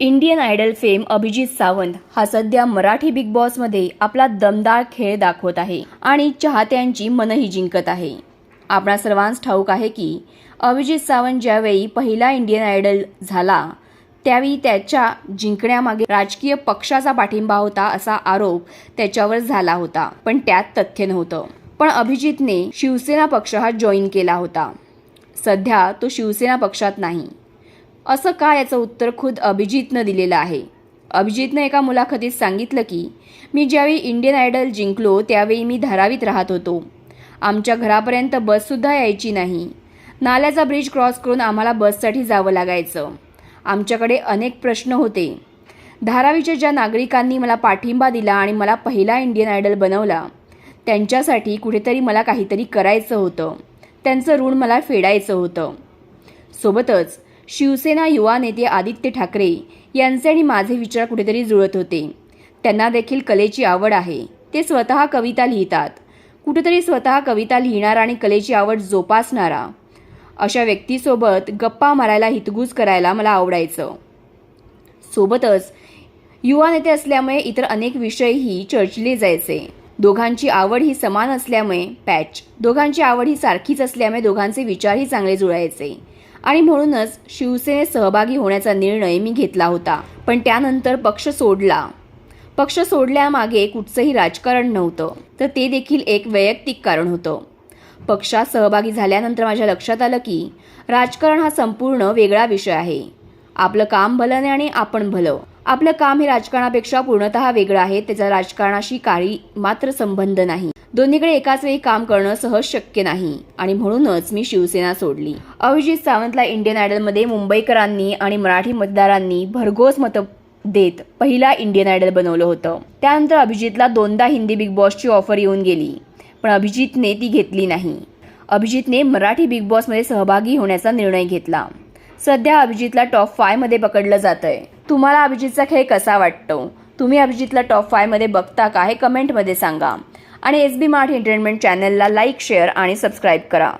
Indian idol fame Abhijit Sawant हा सध्या Marathi big बॉसमध्ये आपला दमदार खेळ दाखवत आहे आणि चाहत्यांची मनही जिंकत आहे. आपणा सर्वांस ठाऊक आहे की अभिजित सावंत ज्यावेळी पहिला इंडियन आयडल झाला त्यावेळी त्याच्या जिंकण्यामागे राजकीय पक्षाचा पाठिंबा होता असा आरोप त्याच्यावर झाला होता पण त्यात तथ्य नव्हतं. पण अभिजितने शिवसेना पक्ष हा जॉईन केला होता. सध्या तो शिवसेना पक्षात नाही. असं का याचं उत्तर खुद अभिजितनं दिलेलं आहे? अभिजितनं एका मुलाखतीत सांगितलं की मी ज्यावेळी इंडियन आयडल जिंकलो त्यावेळी मी धारावीत राहत होतो. आमच्या घरापर्यंत बससुद्धा यायची नाही. नाल्याचा ब्रिज क्रॉस करून आम्हाला बससाठी जावं लागायचं. आमच्याकडे अनेक प्रश्न होते. धारावीच्या ज्या नागरिकांनी मला पाठिंबा दिला आणि मला पहिला इंडियन आयडल बनवला त्यांच्यासाठी कुठेतरी मला काहीतरी करायचं होतं. त्यांचं ऋण मला फेडायचं होतं. सोबतच शिवसेना युवा नेते आदित्य ठाकरे यांचे आणि माझे विचार कुठेतरी जुळत होते. त्यांना देखील कलेची आवड आहे. ते स्वतः कविता लिहितात. कुठेतरी स्वतः कविता लिहिणारा आणि कलेची आवड जोपासणारा. अशा व्यक्तीसोबत गप्पा मारायला हितगुज करायला मला आवडायचं. सोबतच युवा नेते असल्यामुळे इतर अनेक विषयही चर्चिले जायचे. दोघांची आवड ही समान असल्यामुळे पॅच. दोघांची आवड ही सारखीच असल्यामुळे दोघांचे विचारही चांगले जुळायचे. आणि म्हणूनच शिवसेनेत सहभागी होण्याचा निर्णय मी घेतला होता. पण त्यानंतर पक्ष सोडला. पक्ष सोडल्यामागे कुठचंही राजकारण नव्हतं. तर ते देखील एक वैयक्तिक कारण होतं. पक्षात सहभागी झाल्यानंतर माझ्या लक्षात आलं की राजकारण हा संपूर्ण वेगळा विषय आहे. आपलं काम भलं नाही आणि आपण भलं. आपलं काम हे राजकारणापेक्षा पूर्णतः वेगळं आहे. त्याचा राजकारणाशी काही मात्र संबंध नाही. दोन्हीकडे एकाच वेळी काम करणं सहज शक्य नाही. आणि म्हणूनच मी शिवसेना सोडली. अभिजित सावंतला इंडियन आयडलमध्ये मुंबईकरांनी आणि मराठी मतदारांनी भरघोस मतं देत पहिला इंडियन आयडल बनवलं होतं. त्यानंतर अभिजितला दोनदा हिंदी बिग बॉसची ऑफर येऊन गेली. पण अभिजितने ती घेतली नाही. अभिजितने मराठी बिग बॉसमध्ये सहभागी होण्याचा निर्णय घेतला. सध्या अभिजितला टॉप फायमध्ये पकडलं जात आहे तुम्हाला अभिजितचा खेळ कसा वाटतो? तुम्ही अभिजितला टॉप फायमध्ये बघता का? हे कमेंटमध्ये सांगा. आणि एस बी मार्ट एंटरटेनमेंट चॅनलला लाईक शेअर आणि सबस्क्राईब करा.